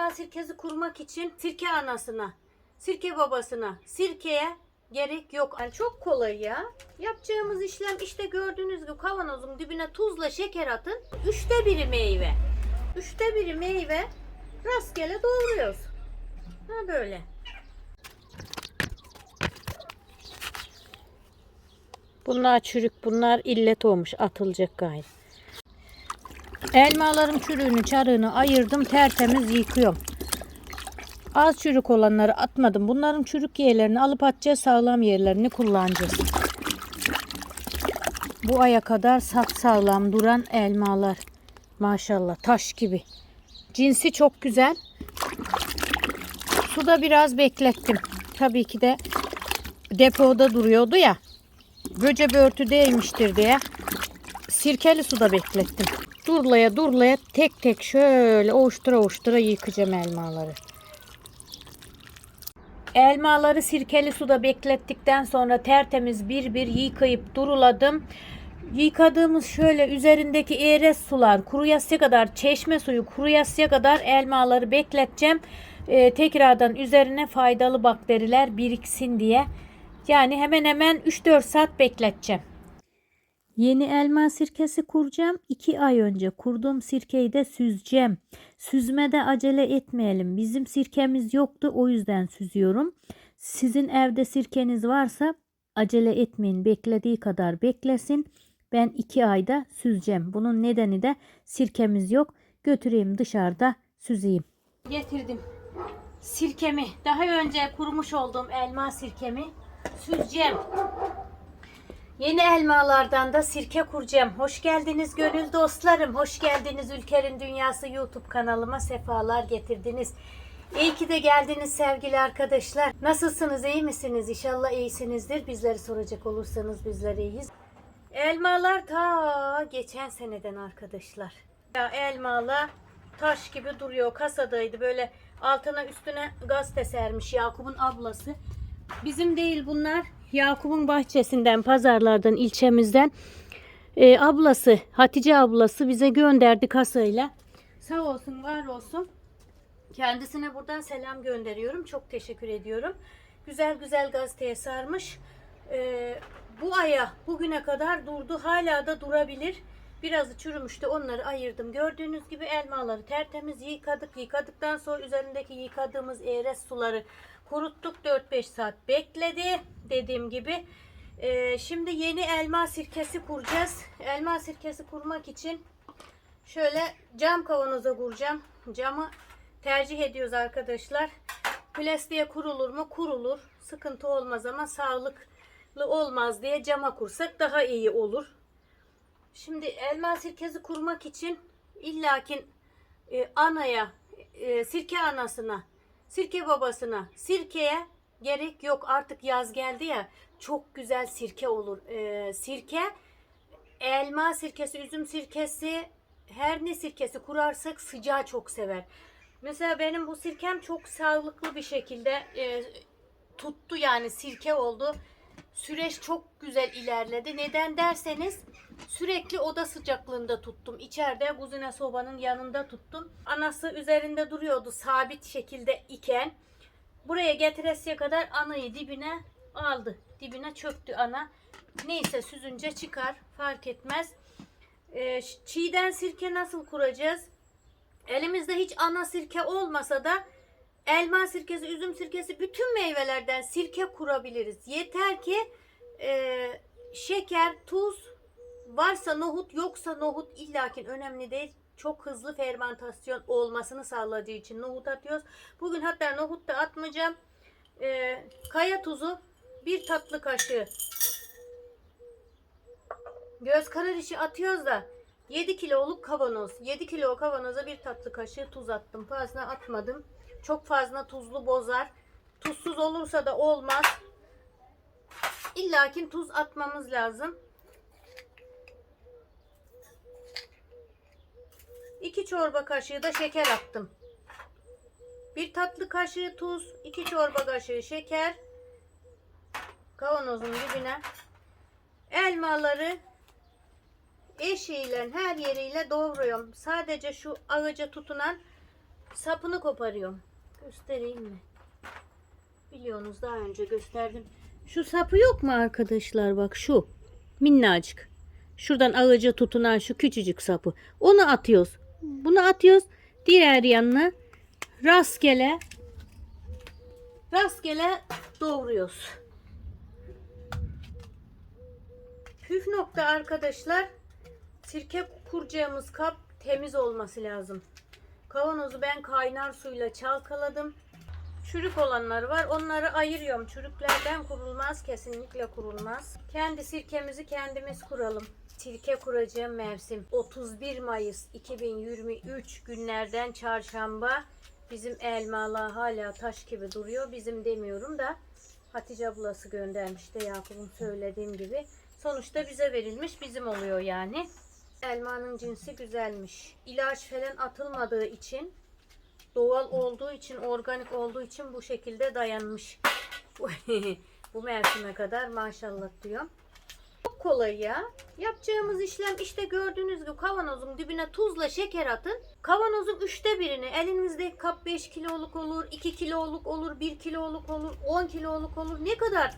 elma sirkesi kurmak için sirke anasına, sirke babasına, sirkeye gerek yok. Yani çok kolay ya. Yapacağımız işlem işte gördüğünüz gibi kavanozun dibine tuzla şeker atın. Üçte biri meyve. Üçte biri meyve rastgele doğruyoruz. Ha böyle. Bunlar çürük, bunlar illet olmuş, atılacak gayrı. Elmaların çürüğünü, çarığını ayırdım, tertemiz yıkıyorum. Az çürük olanları atmadım. Bunların çürük yerlerini alıp atacağız, sağlam yerlerini kullanacağız. Bu aya kadar sap sağlam duran elmalar. Maşallah taş gibi. Cinsi çok güzel. Suda biraz beklettim. Tabii ki de depoda duruyordu ya. Göce börtü değmiştir diye sirkeli suda beklettim. Durlaya durlaya tek tek şöyle ovuştura ovuştura yıkayacağım elmaları. Elmaları sirkeli suda beklettikten sonra tertemiz bir bir yıkayıp duruladım. Yıkadığımız şöyle üzerindeki eres sular kuruyasıya kadar çeşme suyu kuruyasıya kadar elmaları bekleteceğim. Ee, tekrardan üzerine faydalı bakteriler biriksin diye. Yani hemen hemen 3-4 saat bekleteceğim. Yeni elma sirkesi kuracağım. 2 ay önce kurduğum sirkeyi de süzeceğim. Süzmede acele etmeyelim. Bizim sirkemiz yoktu o yüzden süzüyorum. Sizin evde sirkeniz varsa acele etmeyin. Beklediği kadar beklesin. Ben 2 ayda süzeceğim. Bunun nedeni de sirkemiz yok. Götüreyim dışarıda süzeyim. Getirdim. Sirkemi. Daha önce kurumuş olduğum elma sirkemi süzeceğim. Yeni elmalardan da sirke kuracağım. Hoş geldiniz gönül dostlarım. Hoş geldiniz Ülker'in Dünyası YouTube kanalıma sefalar getirdiniz. İyi ki de geldiniz sevgili arkadaşlar. Nasılsınız? iyi misiniz? İnşallah iyisinizdir. Bizleri soracak olursanız bizler iyiyiz. Elmalar ta geçen seneden arkadaşlar. Ya elmalar taş gibi duruyor. Kasadaydı böyle altına üstüne gazete sermiş Yakup'un ablası. Bizim değil bunlar. Yakup'un bahçesinden, pazarlardan, ilçemizden e, ablası, Hatice ablası bize gönderdi kasayla. Sağ olsun, var olsun. Kendisine buradan selam gönderiyorum. Çok teşekkür ediyorum. Güzel güzel gazeteye sarmış. E, bu aya, bugüne kadar durdu. Hala da durabilir. Birazı çürümüştü. Onları ayırdım. Gördüğünüz gibi elmaları tertemiz yıkadık. Yıkadıktan sonra üzerindeki yıkadığımız eres suları kuruttuk. 4-5 saat bekledi. Dediğim gibi. Ee, şimdi yeni elma sirkesi kuracağız. Elma sirkesi kurmak için şöyle cam kavanoza kuracağım. Camı tercih ediyoruz arkadaşlar. Plastiğe kurulur mu? Kurulur. Sıkıntı olmaz ama sağlıklı olmaz diye cama kursak daha iyi olur. Şimdi elma sirkesi kurmak için illakin e, anaya, e, sirke anasına, sirke babasına, sirkeye gerek yok. Artık yaz geldi ya çok güzel sirke olur. E, sirke, elma sirkesi, üzüm sirkesi, her ne sirkesi kurarsak sıcağı çok sever. Mesela benim bu sirkem çok sağlıklı bir şekilde e, tuttu yani sirke oldu. Süreç çok güzel ilerledi. Neden derseniz sürekli oda sıcaklığında tuttum. İçeride kuzine sobanın yanında tuttum. Anası üzerinde duruyordu sabit şekilde iken. Buraya getiresiye kadar anayı dibine aldı. Dibine çöktü ana. Neyse süzünce çıkar fark etmez. Ee, çiğden sirke nasıl kuracağız? Elimizde hiç ana sirke olmasa da elma sirkesi, üzüm sirkesi bütün meyvelerden sirke kurabiliriz. Yeter ki e, şeker, tuz varsa nohut yoksa nohut illakin önemli değil. Çok hızlı fermentasyon olmasını sağladığı için nohut atıyoruz. Bugün hatta nohut da atmayacağım. E, kaya tuzu bir tatlı kaşığı. Göz karar işi atıyoruz da 7 kiloluk kavanoz. 7 kilo kavanoza bir tatlı kaşığı tuz attım. Fazla atmadım. Çok fazla tuzlu bozar. Tuzsuz olursa da olmaz. İllakin tuz atmamız lazım. 2 çorba kaşığı da şeker attım. Bir tatlı kaşığı tuz, 2 çorba kaşığı şeker. Kavanozun dibine elmaları eşiyle her yeriyle doğruyorum. Sadece şu ağaca tutunan sapını koparıyorum. Göstereyim mi? Biliyorsunuz daha önce gösterdim. Şu sapı yok mu arkadaşlar? Bak şu. Minnacık. Şuradan ağaca tutunan şu küçücük sapı. Onu atıyoruz. Bunu atıyoruz. Diğer yanına rastgele rastgele doğruyoruz. Püf nokta arkadaşlar. Sirke kuracağımız kap temiz olması lazım. Kavanozu ben kaynar suyla çalkaladım. Çürük olanları var. Onları ayırıyorum. Çürüklerden kurulmaz. Kesinlikle kurulmaz. Kendi sirkemizi kendimiz kuralım. Sirke kuracağım mevsim 31 Mayıs 2023 günlerden çarşamba. Bizim elmalar hala taş gibi duruyor. Bizim demiyorum da Hatice ablası göndermiş de Yakup'un söylediğim gibi. Sonuçta bize verilmiş bizim oluyor yani. Elmanın cinsi güzelmiş. İlaç falan atılmadığı için doğal olduğu için, organik olduğu için bu şekilde dayanmış. bu mevsime kadar maşallah diyor. Çok kolay ya. Yapacağımız işlem işte gördüğünüz gibi kavanozun dibine tuzla şeker atın. Kavanozun üçte birini elinizde kap 5 kiloluk olur, 2 kiloluk olur, 1 kiloluk olur, 10 kiloluk olur. Ne kadar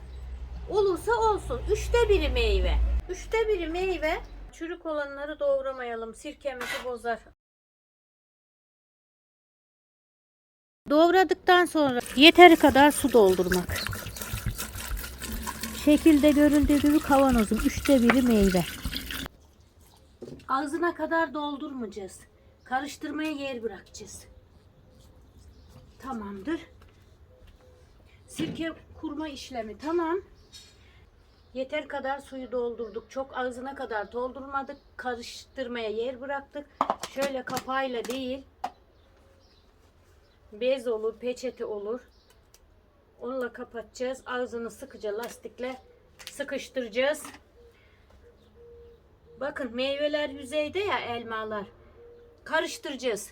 olursa olsun. Üçte biri meyve. Üçte biri meyve. Çürük olanları doğramayalım. Sirkemizi bozar. Doğradıktan sonra yeteri kadar su doldurmak. Şekilde görüldüğü gibi kavanozun üçte biri meyve. Ağzına kadar doldurmayacağız. Karıştırmaya yer bırakacağız. Tamamdır. Sirke kurma işlemi tamam. Yeter kadar suyu doldurduk. Çok ağzına kadar doldurmadık. Karıştırmaya yer bıraktık. Şöyle kapağıyla değil. Bez olur, peçete olur. Onunla kapatacağız. Ağzını sıkıca lastikle sıkıştıracağız. Bakın meyveler yüzeyde ya elmalar. Karıştıracağız.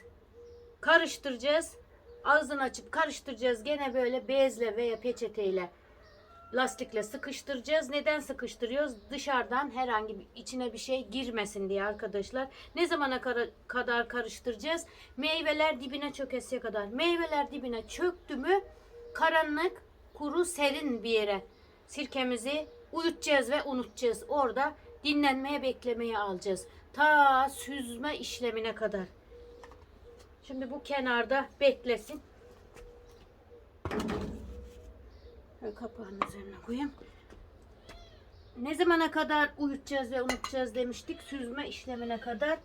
Karıştıracağız. Ağzını açıp karıştıracağız. Gene böyle bezle veya peçeteyle lastikle sıkıştıracağız. Neden sıkıştırıyoruz? Dışarıdan herhangi bir içine bir şey girmesin diye arkadaşlar. Ne zamana kadar karıştıracağız? Meyveler dibine çökesiye kadar. Meyveler dibine çöktü mü karanlık, kuru, serin bir yere sirkemizi uyutacağız ve unutacağız. Orada dinlenmeye, beklemeye alacağız. Ta süzme işlemine kadar. Şimdi bu kenarda beklesin. Kapağın üzerine koyayım. Ne zamana kadar uyutacağız ve unutacağız demiştik. Süzme işlemine kadar.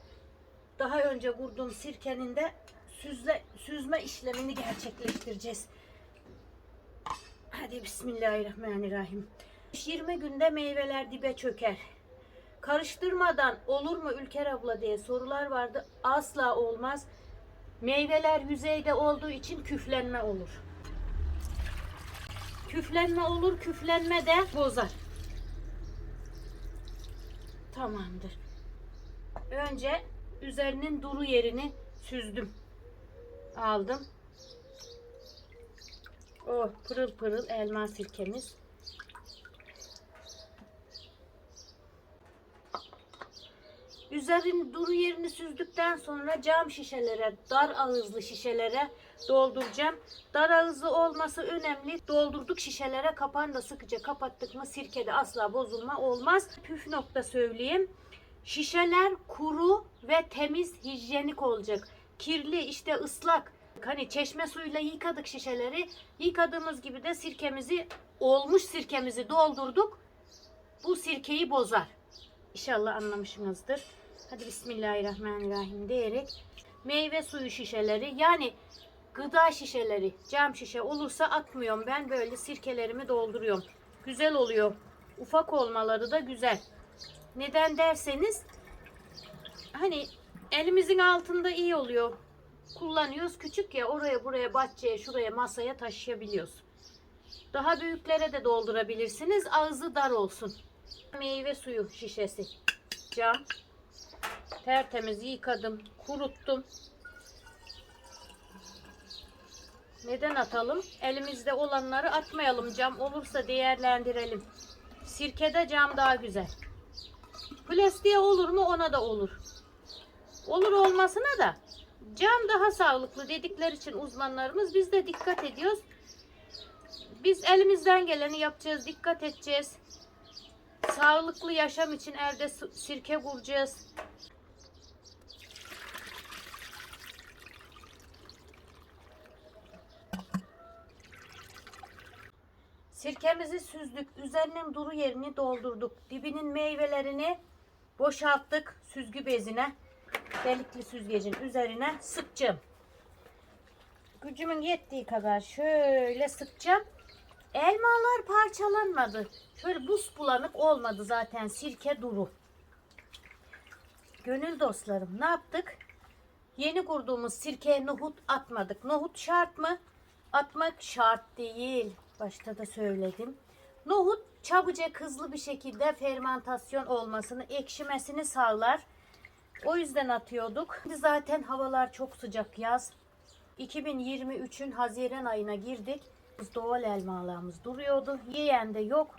Daha önce kurduğum sirkenin de süzle, süzme işlemini gerçekleştireceğiz. Hadi Bismillahirrahmanirrahim. 20 günde meyveler dibe çöker. Karıştırmadan olur mu Ülker abla diye sorular vardı. Asla olmaz. Meyveler yüzeyde olduğu için küflenme olur. Küflenme olur, küflenme de bozar. Tamamdır. Önce üzerinin duru yerini süzdüm. Aldım. Oh pırıl pırıl elma sirkemiz. Üzerin duru yerini süzdükten sonra cam şişelere, dar ağızlı şişelere dolduracağım. Dar ağızlı olması önemli. Doldurduk şişelere kapağını da sıkıca kapattık mı sirkede asla bozulma olmaz. Püf nokta söyleyeyim. Şişeler kuru ve temiz, hijyenik olacak. Kirli, işte ıslak. Hani çeşme suyuyla yıkadık şişeleri. Yıkadığımız gibi de sirkemizi, olmuş sirkemizi doldurduk. Bu sirkeyi bozar. İnşallah anlamışsınızdır. Hadi Bismillahirrahmanirrahim diyerek meyve suyu şişeleri yani gıda şişeleri cam şişe olursa atmıyorum ben böyle sirkelerimi dolduruyorum. Güzel oluyor. Ufak olmaları da güzel. Neden derseniz hani elimizin altında iyi oluyor. Kullanıyoruz küçük ya oraya buraya bahçeye şuraya masaya taşıyabiliyoruz. Daha büyüklere de doldurabilirsiniz. Ağzı dar olsun. Meyve suyu şişesi. Cam. Tertemiz yıkadım, kuruttum. Neden atalım? Elimizde olanları atmayalım. Cam olursa değerlendirelim. Sirkede cam daha güzel. Plastiğe olur mu? Ona da olur. Olur olmasına da Cam daha sağlıklı dedikleri için uzmanlarımız biz de dikkat ediyoruz. Biz elimizden geleni yapacağız, dikkat edeceğiz. Sağlıklı yaşam için evde sirke kuracağız. Sirkemizi süzdük. Üzerinin duru yerini doldurduk. Dibinin meyvelerini boşalttık süzgü bezine. Delikli süzgecin üzerine sıkacağım. Gücümün yettiği kadar şöyle sıkacağım. Elmalar parçalanmadı. Şöyle buz bulanık olmadı zaten sirke duru. Gönül dostlarım ne yaptık? Yeni kurduğumuz sirkeye nohut atmadık. Nohut şart mı? Atmak şart değil. Başta da söyledim. Nohut çabucak hızlı bir şekilde fermentasyon olmasını, ekşimesini sağlar. O yüzden atıyorduk. Şimdi zaten havalar çok sıcak yaz. 2023'ün Haziran ayına girdik. Biz doğal elmalarımız duruyordu. Yiyen de yok.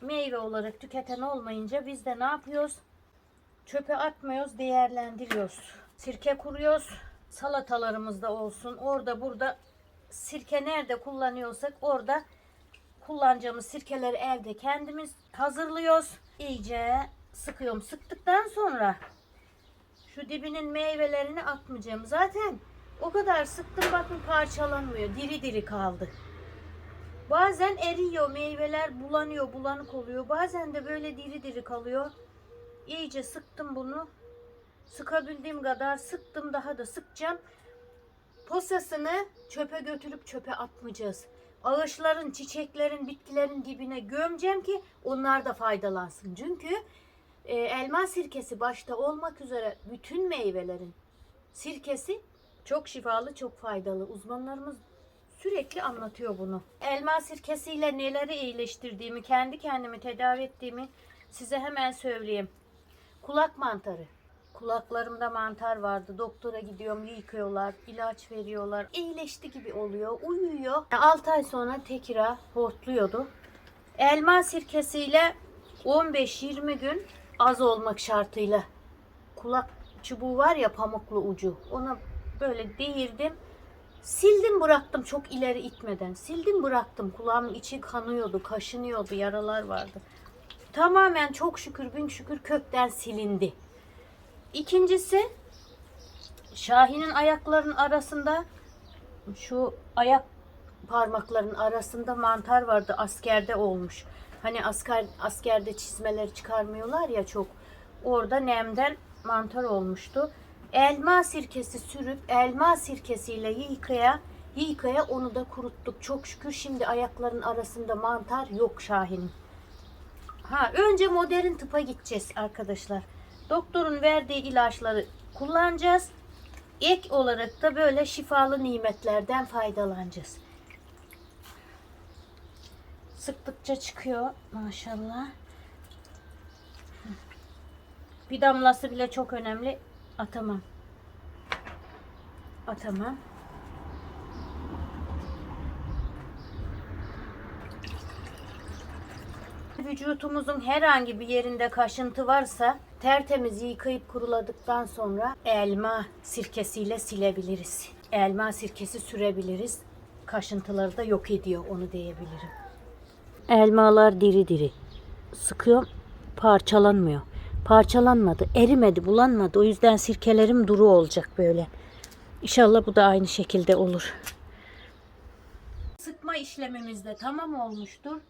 Meyve olarak tüketen olmayınca biz de ne yapıyoruz? Çöpe atmıyoruz, değerlendiriyoruz. Sirke kuruyoruz. Salatalarımızda olsun. Orada burada sirke nerede kullanıyorsak orada kullanacağımız sirkeleri evde kendimiz hazırlıyoruz. İyice sıkıyorum. Sıktıktan sonra şu dibinin meyvelerini atmayacağım. Zaten o kadar sıktım bakın parçalanmıyor. Diri diri kaldı. Bazen eriyor meyveler bulanıyor bulanık oluyor. Bazen de böyle diri diri kalıyor. İyice sıktım bunu. Sıkabildiğim kadar sıktım daha da sıkacağım. Posasını çöpe götürüp çöpe atmayacağız. Ağaçların, çiçeklerin, bitkilerin dibine gömeceğim ki onlar da faydalansın. Çünkü e, elma sirkesi başta olmak üzere bütün meyvelerin sirkesi çok şifalı, çok faydalı. Uzmanlarımız sürekli anlatıyor bunu. Elma sirkesiyle neleri iyileştirdiğimi, kendi kendimi tedavi ettiğimi size hemen söyleyeyim. Kulak mantarı. Kulaklarımda mantar vardı. Doktora gidiyorum, yıkıyorlar, ilaç veriyorlar. İyileşti gibi oluyor, uyuyor. 6 ay sonra tekrar hortluyordu. Elma sirkesiyle 15-20 gün az olmak şartıyla kulak çubuğu var ya pamuklu ucu. Ona böyle değirdim. Sildim bıraktım çok ileri itmeden. Sildim bıraktım. Kulağımın içi kanıyordu, kaşınıyordu, yaralar vardı. Tamamen çok şükür bin şükür kökten silindi. İkincisi Şahin'in ayaklarının arasında şu ayak parmaklarının arasında mantar vardı askerde olmuş. Hani asker askerde çizmeleri çıkarmıyorlar ya çok. Orada nemden mantar olmuştu. Elma sirkesi sürüp elma sirkesiyle yıkaya yıkaya onu da kuruttuk. Çok şükür şimdi ayakların arasında mantar yok Şahin'in. Ha önce modern tıpa gideceğiz arkadaşlar. Doktorun verdiği ilaçları kullanacağız. Ek olarak da böyle şifalı nimetlerden faydalanacağız. Sıktıkça çıkıyor maşallah. Bir damlası bile çok önemli. Atamam. Atamam. Vücutumuzun herhangi bir yerinde kaşıntı varsa tertemiz yıkayıp kuruladıktan sonra elma sirkesiyle silebiliriz. Elma sirkesi sürebiliriz. Kaşıntıları da yok ediyor onu diyebilirim. Elmalar diri diri. Sıkıyorum parçalanmıyor. Parçalanmadı, erimedi, bulanmadı. O yüzden sirkelerim duru olacak böyle. İnşallah bu da aynı şekilde olur. Sıkma işlemimiz de tamam olmuştur.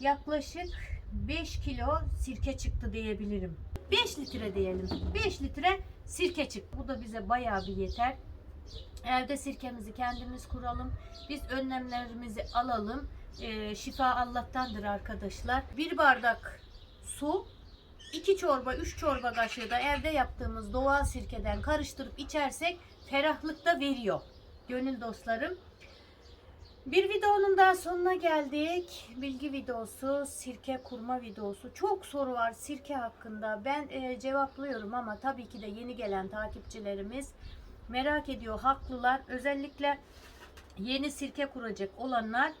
Yaklaşık 5 kilo sirke çıktı diyebilirim. 5 litre diyelim. 5 litre sirke çıktı. Bu da bize bayağı bir yeter. Evde sirkemizi kendimiz kuralım. Biz önlemlerimizi alalım. Ee, şifa Allah'tandır arkadaşlar. Bir bardak su, 2 çorba, 3 çorba kaşığı da evde yaptığımız doğal sirkeden karıştırıp içersek ferahlık da veriyor. Gönül dostlarım. Bir videonun daha sonuna geldik. Bilgi videosu, sirke kurma videosu. Çok soru var sirke hakkında. Ben e, cevaplıyorum ama tabii ki de yeni gelen takipçilerimiz merak ediyor, haklılar. Özellikle yeni sirke kuracak olanlar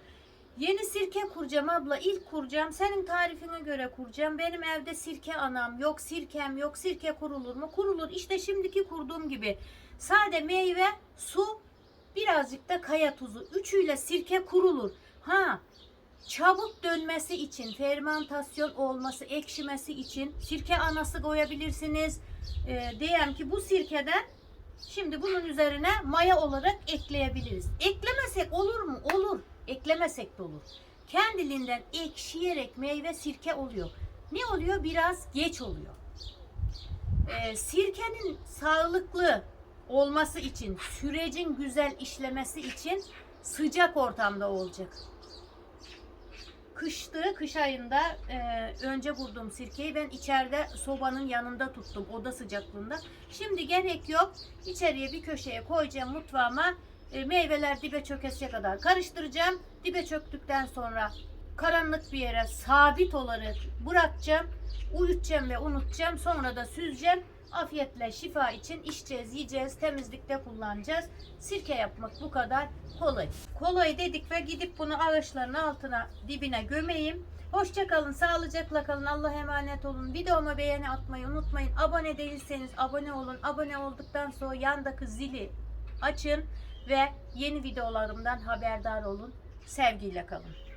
Yeni sirke kuracağım abla. ilk kuracağım. Senin tarifine göre kuracağım. Benim evde sirke anam yok, sirkem yok. Sirke kurulur mu? Kurulur. İşte şimdiki kurduğum gibi. Sade meyve, su, birazcık da kaya tuzu. Üçüyle sirke kurulur. Ha çabuk dönmesi için, fermentasyon olması, ekşimesi için sirke anası koyabilirsiniz. Ee, diyelim ki bu sirkeden şimdi bunun üzerine maya olarak ekleyebiliriz. Eklemesek olur mu? Olur. Eklemesek de olur. Kendiliğinden ekşiyerek meyve sirke oluyor. Ne oluyor? Biraz geç oluyor. Ee, sirkenin sağlıklı olması için, sürecin güzel işlemesi için sıcak ortamda olacak. Kıştı, kış ayında e, önce vurduğum sirkeyi ben içeride sobanın yanında tuttum oda sıcaklığında. Şimdi gerek yok. İçeriye bir köşeye koyacağım mutfağıma. E, meyveler dibe çökesiye kadar karıştıracağım. Dibe çöktükten sonra karanlık bir yere sabit olarak bırakacağım. Uyutacağım ve unutacağım. Sonra da süzeceğim. Afiyetle şifa için içeceğiz, yiyeceğiz, temizlikte kullanacağız. Sirke yapmak bu kadar kolay. Kolay dedik ve gidip bunu ağaçların altına, dibine gömeyim. Hoşça kalın, sağlıcakla kalın, Allah'a emanet olun. Videoma beğeni atmayı unutmayın. Abone değilseniz abone olun. Abone olduktan sonra yandaki zili açın ve yeni videolarımdan haberdar olun. Sevgiyle kalın.